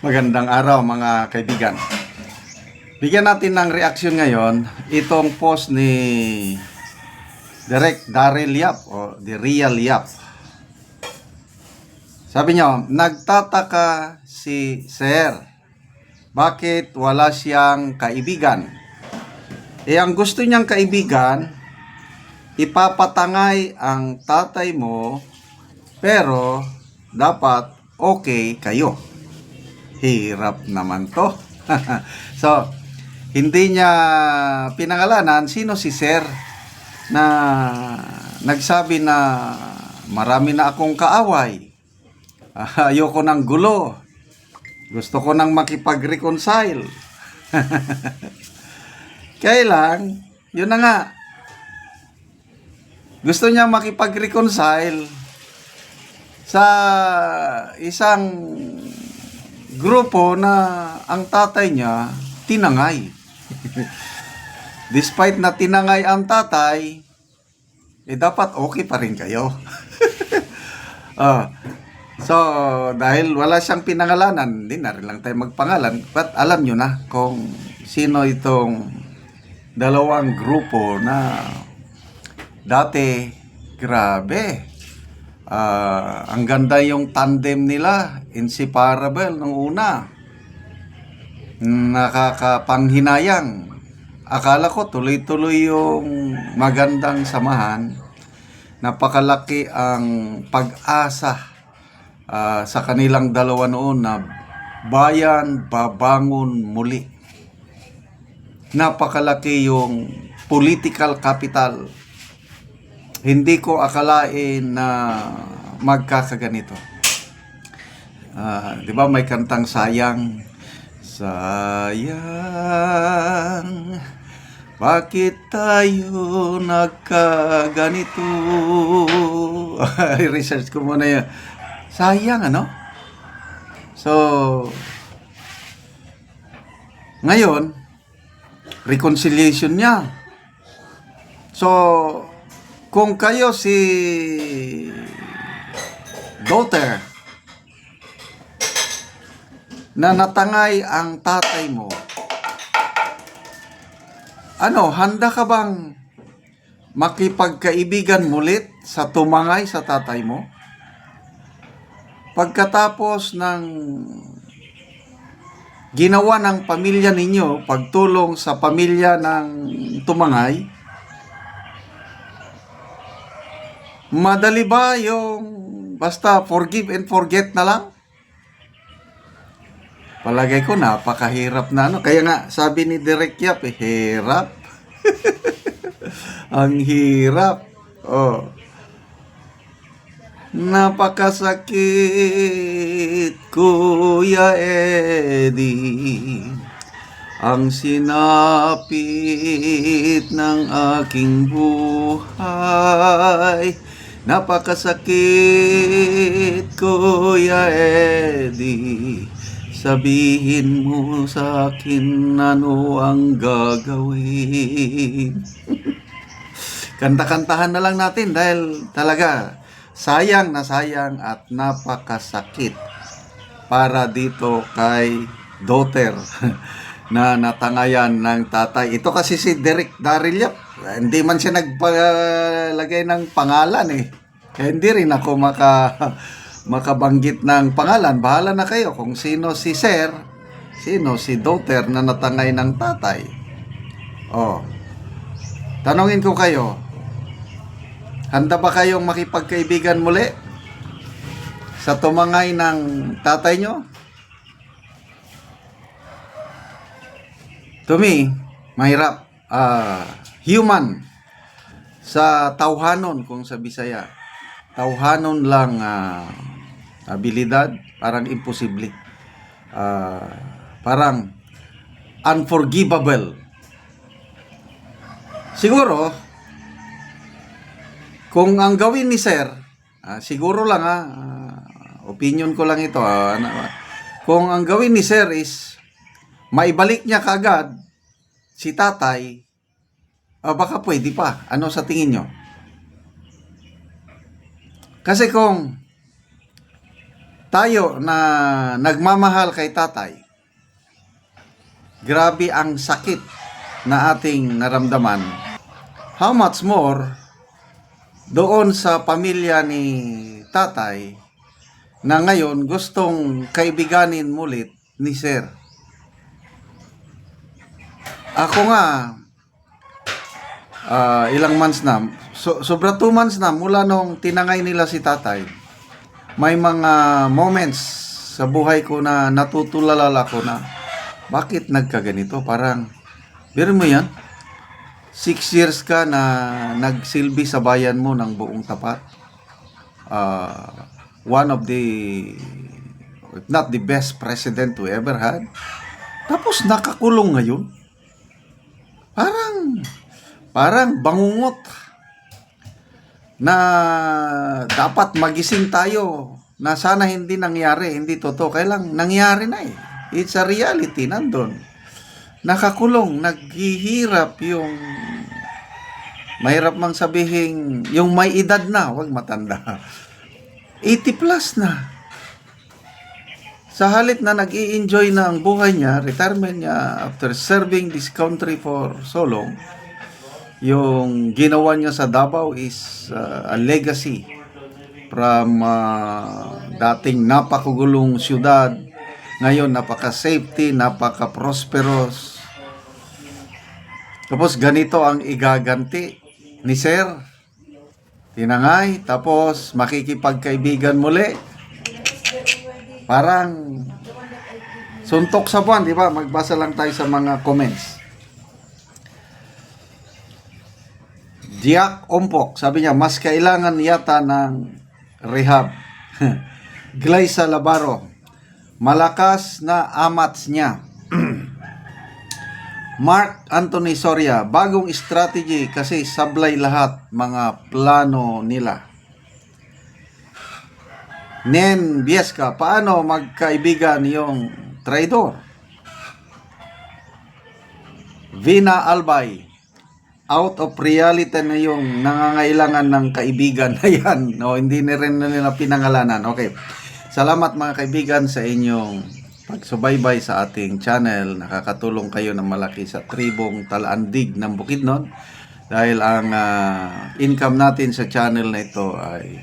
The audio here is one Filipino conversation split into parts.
Magandang araw mga kaibigan. Bigyan natin ng reaksyon ngayon itong post ni Direk Daryl Yap o The Real Yap. Sabi niya, nagtataka si Sir. Bakit wala siyang kaibigan? Eh ang gusto niyang kaibigan, ipapatangay ang tatay mo pero dapat okay kayo hirap naman to. so, hindi niya pinangalanan sino si Sir na nagsabi na marami na akong kaaway. Ayoko ng gulo. Gusto ko nang makipag-reconcile. Kailang, yun na nga. Gusto niya makipag-reconcile sa isang grupo na ang tatay niya tinangay. Despite na tinangay ang tatay, eh dapat okay pa rin kayo. Ah, so, dahil wala siyang pinangalanan, hindi na rin lang tayo magpangalan. But alam nyo na kung sino itong dalawang grupo na dati, grabe, Ah, ang ganda yung tandem nila, inseparable nung una. Nakakapanghinayang. Akala ko tuloy-tuloy yung magandang samahan. Napakalaki ang pag-asa ah, sa kanilang dalawa noon na bayan babangon muli. Napakalaki yung political capital hindi ko akalain na magkakaganito. Ah, 'di ba may kantang sayang sayang bakit tayo nagkaganito? research ko muna yun. Sayang, ano? So, ngayon, reconciliation niya. So, kung kayo si daughter na natangay ang tatay mo, ano, handa ka bang makipagkaibigan mulit sa tumangay sa tatay mo? Pagkatapos ng ginawa ng pamilya ninyo, pagtulong sa pamilya ng tumangay, Madali ba yung basta forgive and forget na lang? Palagay ko napakahirap na ano. Kaya nga sabi ni Direk Yap, eh, hirap. Ang hirap. Oh. Napakasakit, Kuya Eddie. Ang sinapit ng aking buhay Napakasakit, Kuya Eddie. Sabihin mo sa akin ano ang gagawin. Kanta-kantahan na lang natin dahil talaga sayang na sayang at napakasakit para dito kay daughter na natangayan ng tatay. Ito kasi si Derek Daryl Hindi man siya nagpalagay ng pangalan eh. Kaya hindi rin ako maka, makabanggit ng pangalan. Bahala na kayo kung sino si Sir, sino si daughter na natangay ng tatay. Oh. Tanungin ko kayo, handa ba kayong makipagkaibigan muli sa tumangay ng tatay nyo? To me, mahirap. Ah, human sa tawhanon kung sa Bisaya. Tawhanon lang ah, abilidad, parang imposible. Ah, parang unforgivable. Siguro, kung ang gawin ni Sir, ah, siguro lang ah, ah, opinion ko lang ito, ah, ano, ah, kung ang gawin ni Sir is maibalik niya kagad si tatay, ah, baka pwede pa. Ano sa tingin nyo? Kasi kung tayo na nagmamahal kay tatay, grabe ang sakit na ating naramdaman. How much more doon sa pamilya ni tatay na ngayon gustong kaibiganin mulit ni sir. Ako nga, ah, ilang months na, so, sobra two months na mula nung tinangay nila si tatay may mga moments sa buhay ko na natutulala ko na bakit nagkaganito? Parang, biro mo yan? Six years ka na nagsilbi sa bayan mo ng buong tapat. Ah, one of the, if not the best president we ever had. Tapos nakakulong ngayon. Parang, parang bangungot na dapat magising tayo na sana hindi nangyari, hindi totoo. Kailang nangyari na eh. It's a reality, nandun. Nakakulong, naghihirap yung mahirap mang sabihin yung may edad na, wag matanda. 80 plus na. Sa halit na nag enjoy na ang buhay niya, retirement niya after serving this country for so long, yung ginawa niya sa Davao is uh, a legacy from uh, dating napakagulong syudad ngayon napaka-safety, napaka-prosperous tapos ganito ang igaganti ni Sir tinangay tapos makikipagkaibigan muli parang suntok sa buwan, di ba? Magbasa lang tayo sa mga comments. Diak Ompok, sabi niya, mas kailangan yata ng rehab. Glyza Labaro, malakas na amats niya. Mark Anthony Soria, bagong strategy kasi sablay lahat mga plano nila. Nen Biesca, paano magkaibigan yung traidor? Vina Albay, out of reality na yung nangangailangan ng kaibigan na yan. No, hindi na rin na nila pinangalanan. Okay. Salamat mga kaibigan sa inyong pagsubaybay sa ating channel. Nakakatulong kayo ng malaki sa tribong Talandig ng Bukidnon. Dahil ang ah, income natin sa channel na ito ay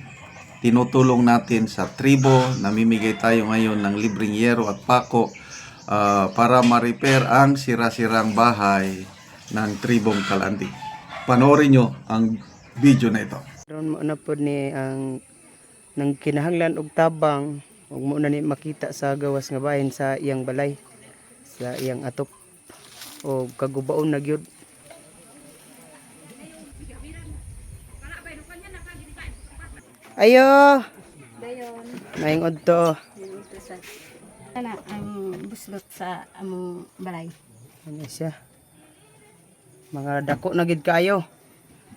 tinutulong natin sa tribo. Namimigay tayo ngayon ng libreng yero at pako ah, para ma-repair ang sira-sirang bahay ng tribong Talandig. Panoorin nyo ang video na ito. Ron mo na po ni ang nang kinahanglan og tabang ug mo na ni makita sa gawas nga bahin sa iyang balay sa iyang atop o kagubaon na gyud Ayo, Dayon, maing odto. ito sa ana ang buslot sa among balay. Ano siya? Mga dako na gid kayo.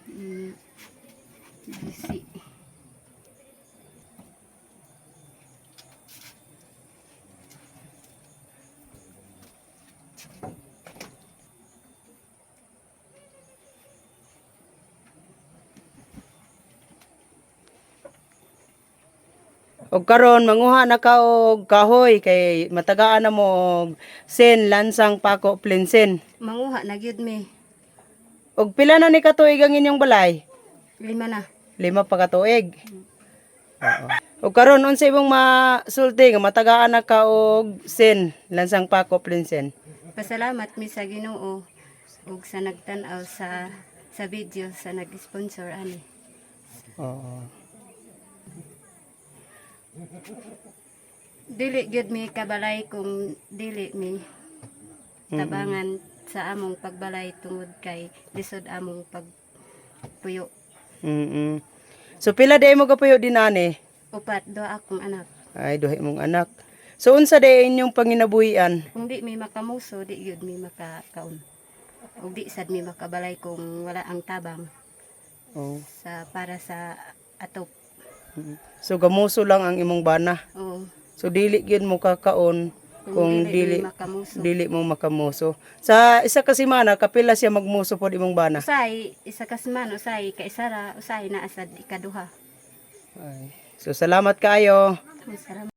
Mm, Bisi. Og karon manguha na ka og kahoy kay matagaan na mo sen lansang pako plinsen. Manguha na gyud mi. Og pila na ni katuig ang inyong balay? Lima na. Lima pa katuig. Oo. Og karon unsa imong masulti nga matagaan na ka og sen lansang pako plinsen. Pasalamat mi sa Ginoo ug sa nagtan-aw sa sa video sa nag-sponsor ani. Oo. Dili gyud mi kabalay kung dili mi tabangan sa among pagbalay tungod kay lisod among pagpuyo. Mm. So pila day mo kapuyo dinani? Upat do akong anak. Ay duhi mong anak. So unsa day inyong panginabuhian? Kung di mi makamuso, di yun mi makakaon. Ug di sad mi makabalay kung wala ang tabang Oh. sa para sa atop. So gamuso lang ang imong bana. O So dili gyud mo kakaon kung, dili, dili mo makamuso. Sa isa ka semana kapila siya magmuso pod imong bana. Usay, isa ka semana, usay, kaisara, usay na asad ikaduha. Ay. So salamat kaayo. Salamat.